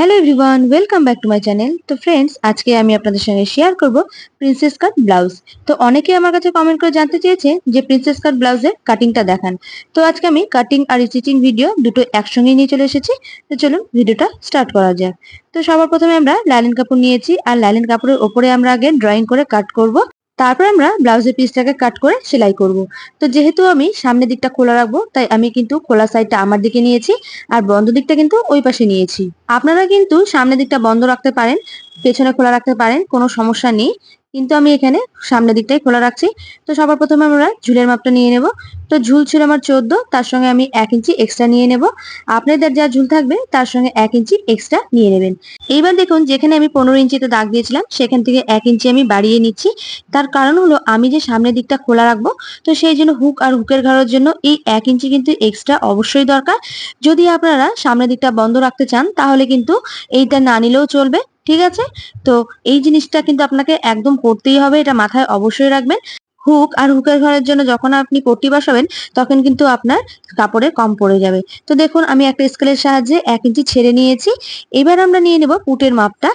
Hello everyone welcome back to my channel তো friends আজকে আমি আপনাদের সঙ্গে শেয়ার করব প্রিন্সেস কাট ব্লাউজ তো অনেকে আমার কাছে কমেন্ট করে জানতে চেয়েছে যে প্রিন্সেস কাট ব্লাউজের কাটিংটা দেখান। তো আজকে আমি কাটিং আর স্টিচিং ভিডিও দুটো একসঙ্গেই নিয়ে চলে এসেছি। তো চলুন ভিডিওটা স্টার্ট করা যাক। তো সবার প্রথমে আমরা লাইলিন কাপড় নিয়েছি। আর লাইলিন কাপড়ের ওপরে আমরা আগে ড্রয়িং করে কাট করব। তারপর আমরা ব্লাউজের পিসটাকে কাট করে সেলাই করব। তো যেহেতু আমি সামনের দিকটা খোলা রাখব, তাই আমি কিন্তু খোলা সাইডটা আমার দিকে নিয়েছি আর বন্ধ দিকটা কিন্তু ওই পাশে নিয়েছি। আপনারা কিন্তু সামনের দিকটা বন্ধ রাখতে পারেন, পেছনে খোলা রাখতে পারেন, কোনো সমস্যা নেই। কিন্তু আমি এখানে সামনের দিকটাই খোলা রাখছি। তো সবার প্রথমে আমরা ঝুলের মাপটা নিয়ে নেব। তো ঝুল ছিল আমার চোদ্দ, তার সঙ্গে আমি এক ইঞ্চি এক্সট্রা নিয়ে নেব। আপনাদের যা ঝুল থাকবে, তার সঙ্গে এক ইঞ্চি এক্সট্রা নিয়ে নেবেন। এইবার দেখুন, যেখানে আমি পনেরো ইঞ্চিতে দাগ দিয়েছিলাম, সেখান থেকে এক ইঞ্চি আমি বাড়িয়ে নিচ্ছি। তার কারণ হলো, আমি যে সামনের দিকটা খোলা রাখব, তো সেই জন্য হুক আর হুকের ঘরের জন্য এই এক ইঞ্চি কিন্তু এক্সট্রা অবশ্যই দরকার। যদি আপনারা সামনের দিকটা বন্ধ রাখতে চান, তাহলে কিন্তু এইটা না নিলেও চলবে। ঠিক আছে? তো এই জিনিসটা কিন্তু আপনাকে একদম করতেই হবে, এটা মাথায় অবশ্যই রাখবেন। হুক আর হুকের ঘরের জন্য যখন আপনি পট্টি বসাবেন, তখন কিন্তু আপনার কাপড়ে কম পড়ে যাবে। তো দেখুন, আমি একটা স্কেলের সাহায্যে এক ইঞ্চি ছেড়ে নিয়েছি। এবার আমরা নিয়ে নেব পুটের মাপটা।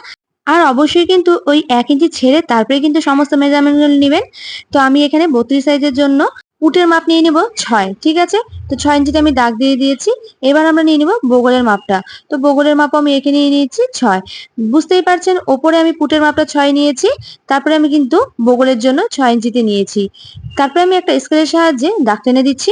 আর অবশ্যই কিন্তু ওই এক ইঞ্চি ছেড়ে তারপরে কিন্তু সমস্ত মেজারমেন্ট নেবেন। তো আমি এখানে বত্রিশ সাইজের জন্য পুটের মাপ নিয়ে নেব ছয়, ঠিক আছে? তো ছয় ইঞ্চিতে আমি দাগ দিয়ে দিয়েছি। এবার আমরা নিয়ে নেব বগলের মাপটা। তো বগলের মাপও আমি এখানে নিয়ে নিয়েছি, ছয়। বুঝতেই পারছেন, ওপরে আমি পুটের মাপটা ছয় নিয়েছি, তারপরে আমি কিন্তু বগলের জন্য ছয় ইঞ্চিতে নিয়েছি। তারপরে আমি একটা স্কেলের সাহায্যে দাগ টেনে দিচ্ছি।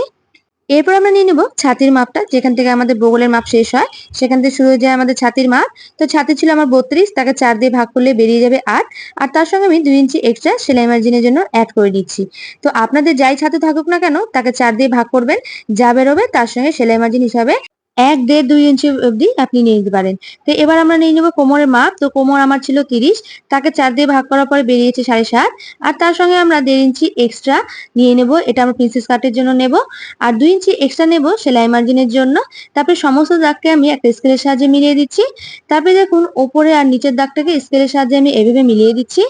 এরপর আমরা নিয়ে নেব ছাতির মাপটা, যেখান থেকে আমাদের বগলের মাপ শেষ হয়, সেখান থেকে শুরু হয়ে যায় আমাদের ছাতির মাপ। তো ছাতি ছিল আমার বত্রিশ, তাকে চার দিয়ে ভাগ করলে বেরিয়ে যাবে আট, আর তার সঙ্গে আমি দুই ইঞ্চি এক্সট্রা সেলাই মার্জিনের জন্য অ্যাড করে দিচ্ছি তো আপনাদের যাই ছাতি থাকুক না কেন, তাকে চার দিয়ে ভাগ করবেন, যা বেরোবে তার সঙ্গে সেলাই মার্জিন হিসাবে এক দেড় দুই ইঞ্চি অবধি আপনি নিয়ে নিতে পারেন। তো এবার আমরা নিয়ে নেব কোমরের মাপ। তো কোমর আমার ছিল তিরিশ, তাকে চার দিয়ে ভাগ করার পরে বেরিয়েছে সাড়ে সাত। আর তার সঙ্গে আমরা দেড় ইঞ্চি এক্সট্রা নিয়ে নেব, এটা আমরা প্রিন্সেস কাটের জন্য নেব। আর দুই ইঞ্চি এক্সট্রা নেব সেলাই মার্জিনের জন্য। তারপরে সমস্ত দাগকে আমি একটা স্কেলের সাহায্যে মিলিয়ে দিচ্ছি। তারপরে দেখুন, ওপরে আর নিচের দাগটাকে স্কেলের সাহায্যে আমি এভাবে মিলিয়ে দিচ্ছি।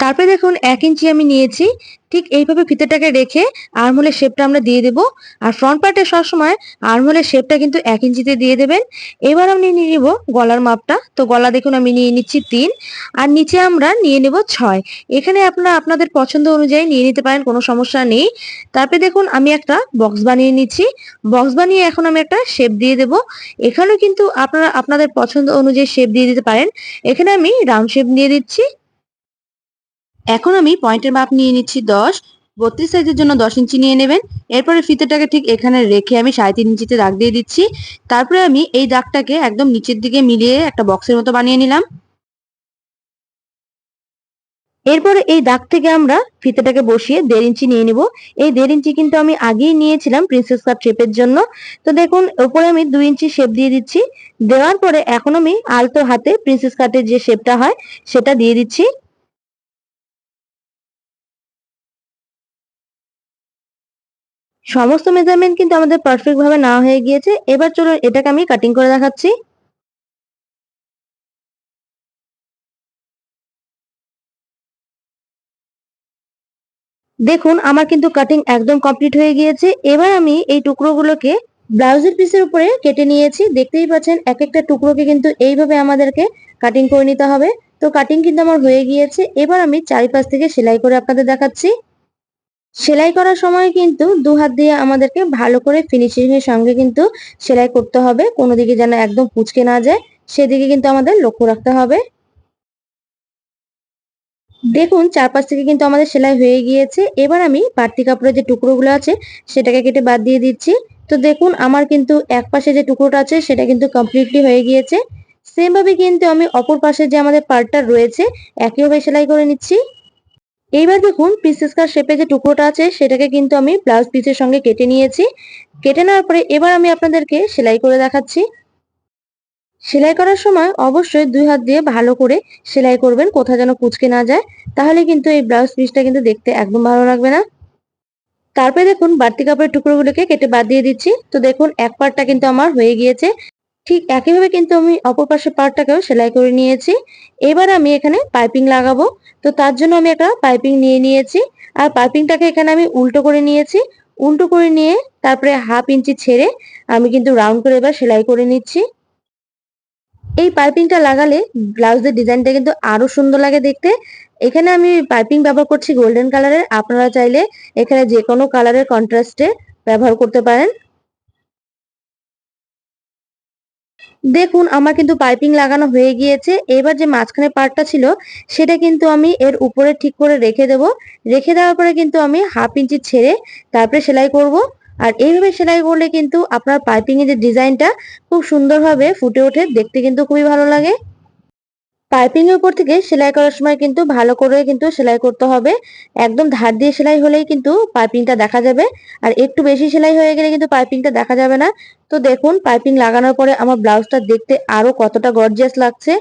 তারপরে দেখুন এক ইঞ্চি আমি নিয়েছি। ঠিক এইভাবে ফিতেটাকে রেখে আর্মহোলের শেপটা আমরা দিয়ে দেব। আর ফ্রন্ট পার্টে সবসময় আর্মহোলের শেপটা কিন্তু এক ইঞ্চিতে দিয়ে দেবেন। এবার আমি নিয়ে নিব গলার মাপটা। তো গলা দেখুন আমি নিয়ে নিচ্ছি তিন। আর নিচে আমরা নিয়ে নেব ছয়। এখানে আপনারা আপনাদের পছন্দ অনুযায়ী নিয়ে নিতে পারেন, কোনো সমস্যা নেই। তারপরে দেখুন আমি একটা বক্স বানিয়ে নিচ্ছি। বক্স বানিয়ে এখন আমি একটা শেপ দিয়ে দেব। এখানেও কিন্তু আপনারা আপনাদের পছন্দ অনুযায়ী শেপ দিয়ে দিতে পারেন। এখানে আমি রাউন্ড শেপ দিয়ে দিচ্ছি। এখন আমি পয়েন্টের মাপ নিয়ে নিচ্ছি দশ। বত্রিশ সাইজের জন্য দশ ইঞ্চি নিয়ে নেবেন। এরপরে ফিতেটাকে ঠিক এখানে রেখে আমি সাড়ে তিন ইঞ্চিতে দাগ দিয়ে দিচ্ছি। তারপরে আমি এই দাগটাকে একদম নিচের দিকে মিলিয়ে একটা বক্সের মতো বানিয়ে নিলাম। এরপরে এই দাগ থেকে আমরা ফিতেটাকে বসিয়ে দেড় ইঞ্চি নিয়ে নিব। এই দেড় ইঞ্চি কিন্তু আমি আগেই নিয়েছিলাম প্রিন্সেস কাপ শেপের জন্য। তো দেখুন ওপরে আমি দুই ইঞ্চি শেপ দিয়ে দিচ্ছি। দেওয়ার পরে এখন আমি আলতো হাতে প্রিন্সেস কাটের যে শেপটা হয়, সেটা দিয়ে দিচ্ছি। সমস্ত মেজারমেন্ট কিন্তু আমাদের পারফেক্ট ভাবে নেওয়া হয়ে গিয়েছে। এবার চলুন এটাকে আমি কাটিং করে দেখাচ্ছি। দেখুন, আমার কিন্তু কাটিং একদম কমপ্লিট হয়ে গিয়েছে। এবার আমি এই টুকরোগুলোকে ব্লাউজের পিসের উপরে কেটে নিয়েছি। দেখতেই পাচ্ছেন এক একটা টুকরোকে কিন্তু এইভাবে আমাদেরকে কাটিং করে নিতে হবে। তো কাটিং কিন্তু আমার হয়ে গিয়েছে। এবার আমি চারিপাশ থেকে সেলাই করে আপনাদের দেখাচ্ছি। সেলাই করার সময় কিন্তু দু হাত দিয়ে আমাদেরকে ভালো করে ফিনিশিং এর সঙ্গে কিন্তু সেলাই করতে হবে। কোনো দিকে যেন একদম পুচকে না যায়, সেদিকে কিন্তু আমাদের লক্ষ্য রাখতে হবে। দেখুন, চারপাশ থেকে কিন্তু আমাদের সেলাই হয়ে গিয়েছে। এবার আমি বাড়তি কাপড়ের যে টুকরোগুলো আছে, সেটাকে কেটে বাদ দিয়ে দিচ্ছি। তো দেখুন, আমার কিন্তু এক পাশে যে টুকরোটা আছে, সেটা কিন্তু কমপ্লিটলি হয়ে গিয়েছে। সেম ভাবে কিন্তু আমি অপর পাশে যে আমাদের পার্টটা রয়েছে একইভাবে সেলাই করে নিচ্ছি। এইবার দেখুন পিসেস কার শেপে যে টুকরোটা আছে, সেটাকে কিন্তু আমি ব্লাউজ পিসের সঙ্গে কেটে নিয়েছি। কেটে নেওয়ার পরে এবার আমি আপনাদেরকে সেলাই করে দেখাচ্ছি। সেলাই করার সময় অবশ্যই দুই হাত দিয়ে ভালো করে সেলাই করবেন, কোথাও যেন কুচকে না যায়। তাহলে কিন্তু এই ব্লাউজ পিসটা কিন্তু দেখতে একদম ভালো লাগবে না। তারপরে দেখুন বাড়তি কাপড়ের টুকরোগুলোকে কেটে বাদ দিয়ে দিচ্ছি। তো দেখুন এক পার্টটা কিন্তু আমার হয়ে গিয়েছে। ঠিক একইভাবে কিন্তু আমি অপর পাশের পার্টটাকেও সেলাই করে নিয়েছি। এবার আমি এখানে পাইপিং লাগাবো। তো তার জন্য আমি একটা পাইপিং নিয়ে নিয়েছি। আর পাইপিংটাকে এখানে আমি উল্টো করে নিয়েছি। উল্টো করে নিয়ে তারপরে হাফ ইঞ্চি ছেড়ে আমি কিন্তু রাউন্ড করে এবার সেলাই করে নিচ্ছি। এই পাইপিংটা লাগালে ব্লাউজের ডিজাইনটা কিন্তু আরও সুন্দর লাগে দেখতে। এখানে আমি পাইপিং ব্যবহার করছি গোল্ডেন কালারের। আপনারা চাইলে এখানে যে কোনো কালারের কন্ট্রাস্টে ব্যবহার করতে পারেন। দেখুন, আমার কিন্তু পাইপিং লাগানো হয়ে গিয়েছে। এবার যে মাঝখানে পার্টটা ছিল, সেটা কিন্তু আমি এর উপরে ঠিক করে রেখে দেব। রেখে দেওয়ার পরে কিন্তু আমি হাফ ইঞ্চি ছেড়ে তারপরে সেলাই করব। আর এইভাবে সেলাই করলে কিন্তু আপনার পাইপিং এর যে ডিজাইনটা, খুব সুন্দরভাবে ফুটে ওঠে। দেখতে কিন্তু খুবই ভালো লাগে। পাইপিং এর উপর থেকে সেলাই করার সময় কিন্তু ভালো করে কিন্তু সেলাই করতে হবে। একদম ধার দিয়ে সেলাই হলেই কিন্তু পাইপিংটা দেখা যাবে। আর একটু বেশি সেলাই হয়ে গেলে কিন্তু পাইপিংটা দেখা যাবে না। তো দেখুন, পাইপিং লাগানোর পরে আমার ব্লাউজটা দেখতে আরও কতটা গর্জিয়াস লাগছে।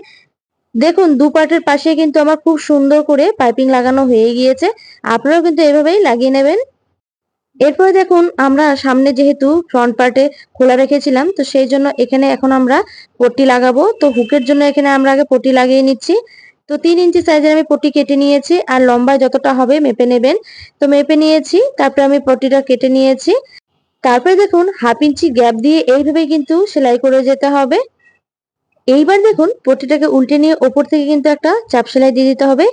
দেখুন, দু পার্টের পাশে কিন্তু আমার খুব সুন্দর করে পাইপিং লাগানো হয়ে গিয়েছে। আপনারাও কিন্তু এভাবেই লাগিয়ে নেবেন। এরপরে দেখুন, আমরা সামনে যেহেতু ফ্রন্ট পার্টে খোলা রেখেছিলাম, তো সেই জন্য এখানে এখন আমরা পট্টি লাগাবো। তো হুকের জন্য এখানে আমরা আগে পট্টি লাগিয়ে নিচ্ছি। তো তিন ইঞ্চি সাইজের আমি পট্টি কেটে নিয়েছি, আর লম্বায় যতটা হবে মেপে নেবেন। তো মেপে নিয়েছি, তারপরে আমি পট্টিটা কেটে নিয়েছি। তারপরে দেখুন হাফ ইঞ্চি গ্যাপ দিয়ে এইভাবে কিন্তু সেলাই করে যেতে হবে। এইবার দেখুন, পট্টিটাকে উল্টে নিয়ে ওপর থেকে কিন্তু একটা চাপ সেলাই দিয়ে দিতে হবে।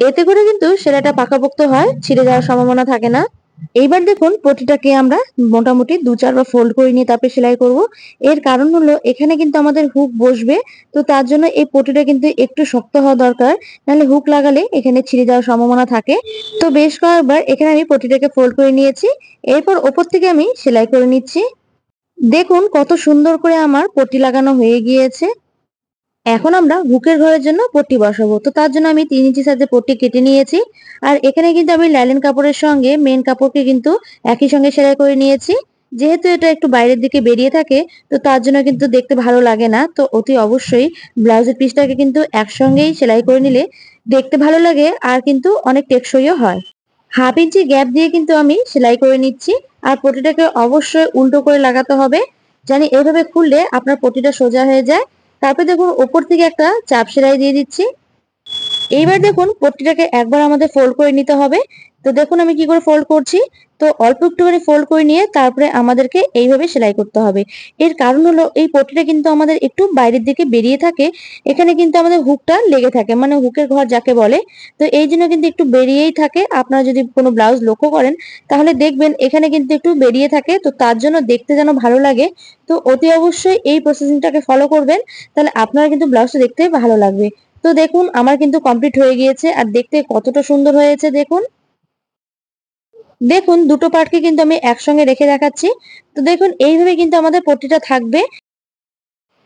এতে করে কিন্তু সেলাইটা পাকাপোক্ত হয়, ছিঁড়ে যাওয়ার সম্ভাবনা থাকে না। এইবার দেখুন পটিটাকে আমরা মোটামুটি দু চারবার ফোল্ড করে নিয়ে তারপরে সেলাই করব। এর কারণ হলো এখানে কিন্তু আমাদের হুক বসবে, তো তার জন্য এই পটিটা কিন্তু একটু শক্ত হওয়া দরকার, নাহলে হুক লাগালে এখানে ছিঁড়ে যাওয়ার সম্ভাবনা থাকে। তো বেশ কয়েকবার এখানে আমি পটিটাকে ফোল্ড করে নিয়েছি, এরপর ওপর থেকে আমি সেলাই করে নিচ্ছি। দেখুন কত সুন্দর করে আমার পটি লাগানো হয়ে গিয়েছে। এখন আমরা হুকের ঘরের জন্য পট্টি বসাবো। তো তার জন্য আমি তিন ইঞ্চি সাইজের পট্টি কেটে নিয়েছি। আর এখানে কিন্তু আমি লাইলেন কাপড়ের সঙ্গে, মেন কাপড়কে কিন্তু একই সঙ্গে সেলাই করে নিয়েছি। যেহেতু এটা একটু বাইরের দিকে বেরিয়ে থাকে, তো তার জন্য কিন্তু দেখতে ভালো লাগে না। তো অতি অবশ্যই ব্লাউজের পিসটাকে কিন্তু একসঙ্গেই সেলাই করে নিলে দেখতে ভালো লাগে আর কিন্তু অনেক টেকসইও হয়। হাফ ইঞ্চি গ্যাপ দিয়ে কিন্তু আমি সেলাই করে নিচ্ছি। আর পটিটাকে অবশ্যই উল্টো করে লাগাতে হবে। জানি এভাবে খুললে আপনার পটিটা সোজা হয়ে যায়। তারপরে দেখুন ওপর থেকে একটা চাপ সেলাই দিয়ে দিচ্ছি। এইবার দেখুন পট্টিটাকে একবার আমাদের ফোল্ড করে নিতে হবে। তো দেখুন আমি কি করে ফোল্ড করছি? তো অল্প একটুখানি ফোল্ড করে নিয়ে তারপরে আমাদেরকে এইভাবে সেলাই করতে হবে। এর কারণ হলো এই পট্টিটা কিন্তু আমাদের একটু বাইরের দিকে বেরিয়ে থাকে। এখানে কিন্তু আমাদের হুকটা লেগে থাকে মানে হুকের ঘর যাকে বলে। তো এই জন্য কিন্তু একটু বেরিয়েই থাকে। আপনারা যদি কোনো ব্লাউজ লক্ষ্য করেন তাহলে দেখবেন এখানে কিন্তু একটু বেরিয়ে থাকে। তো তার জন্য দেখতে যেন ভালো লাগে। তো অতি অবশ্যই এই প্রসেসিংটাকে ফলো করবেন। তাহলে আপনারা কিন্তু ব্লাউজটা দেখতে ভালো লাগবে। তো দেখুন, আমার কিন্তু কমপ্লিট হয়ে গিয়েছে। আর দেখতে কতটা সুন্দর হয়েছে, দেখুন। দেখুন, দুটো পার্টকে কিন্তু আমি একসঙ্গে রেখে দেখাচ্ছি। তো দেখুন, এইভাবে কিন্তু আমাদের পট্টিটা থাকবে।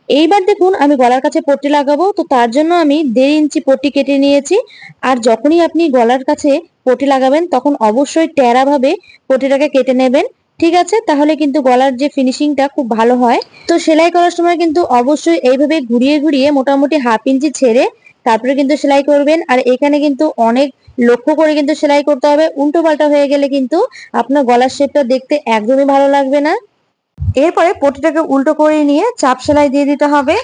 এইবার দেখুন, আমি গলার কাছে পট্টি লাগাবো। তো তার জন্য আমি দেড় ইঞ্চি পট্টি কেটে নিয়েছি। আর যখনই আপনি গলার কাছে পট্টি লাগাবেন, তখন অবশ্যই টেরা ভাবে পট্টিটাকে কেটে নেবেন। ঠিক আছে? তাহলে কিন্তু গলার যে ফিনিশিংটা খুব ভালো হয়। তো সেলাই করার সময় কিন্তু অবশ্যই এইভাবে ঘুরিয়ে ঘুরিয়ে মোটামুটি হাফ ইঞ্চি ছেড়ে তারপরে কিন্তু সেলাই করবেন। আর এখানে কিন্তু অনেক লক্ষ্য করে কিন্তু সেলাই করতে হবে। উল্টো পাল্টা হয়ে গেলে কিন্তু আপনার গলার শেপটা দেখতে একদমই ভালো লাগবে না। এরপরে পটিটাকে উল্টো করে নিয়ে চাপ সেলাই দিয়ে দিতে হবে।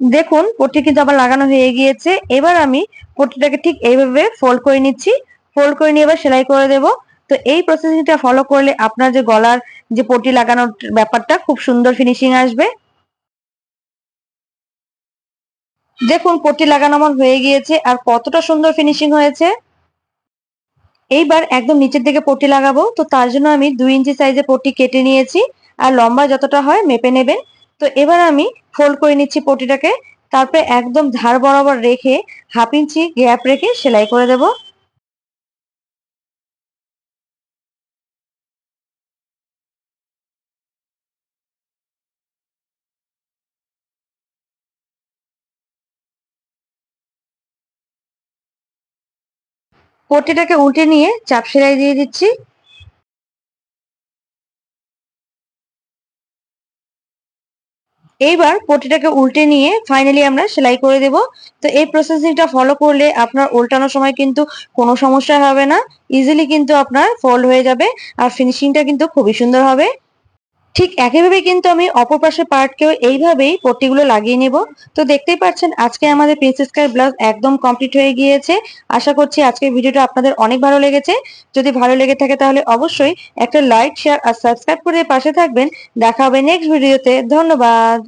দেখুন পটি কিন্তু আবার লাগানো হয়ে গিয়েছে। এবার আমি পটিটাকে ঠিক এইভাবে ফোল্ড করে নিচ্ছি। ফোল্ড করে নিয়ে এবার সেলাই করে দেব। তো এই প্রসেসিংটা ফলো করলে আপনার যে গলার যে পটি লাগানোর ব্যাপারটা খুব সুন্দর ফিনিশিং আসবে। দেখুন পট্টি লাগানো আমার হয়ে গিয়েছে, আর কতটা সুন্দর ফিনিশিং হয়েছে। এইবার একদম নিচের দিকে পট্টি লাগাবো, তো তার জন্য আমি দুই ইঞ্চি সাইজে পট্টি কেটে নিয়েছি, আর লম্বা যতটা হয় মেপে নেবেন। তো এবার আমি ফোল্ড করে নিচ্ছি পটিটাকে, তারপরে একদম ধার বরাবর রেখে হাফ ইঞ্চি গ্যাপ রেখে সেলাই করে দেবো। পট্টিটাকে উল্টে নিয়ে চাপ সেলাই দিয়ে দিচ্ছি। এইবার পটিটাকে উল্টে নিয়ে ফাইনালি আমরা সেলাই করে দেব। তো এই প্রসেসিংটা ফলো করলে আপনার উল্টানোর সময় কিন্তু কোনো সমস্যা হবে না। ইজিলি কিন্তু আপনার ফল হয়ে যাবে। আর ফিনিশিংটা কিন্তু খুবই সুন্দর হবে। ঠিক একইভাবে কিন্তু আমি অপর পাশের পার্টকেও এইভাবেই পট্টিগুলো লাগিয়ে নেব। তো দেখতেই পাচ্ছেন, আজকে আমাদের প্রিন্সেস কার ব্লাউজ একদম কমপ্লিট হয়ে গিয়েছে। আশা করছি আজকের ভিডিওটা আপনাদের অনেক ভালো লেগেছে। যদি ভালো লেগে থাকে তাহলে অবশ্যই একটা লাইক শেয়ার আর সাবস্ক্রাইব করে পাশে থাকবেন। দেখা হবে নেক্সট ভিডিওতে ধন্যবাদ।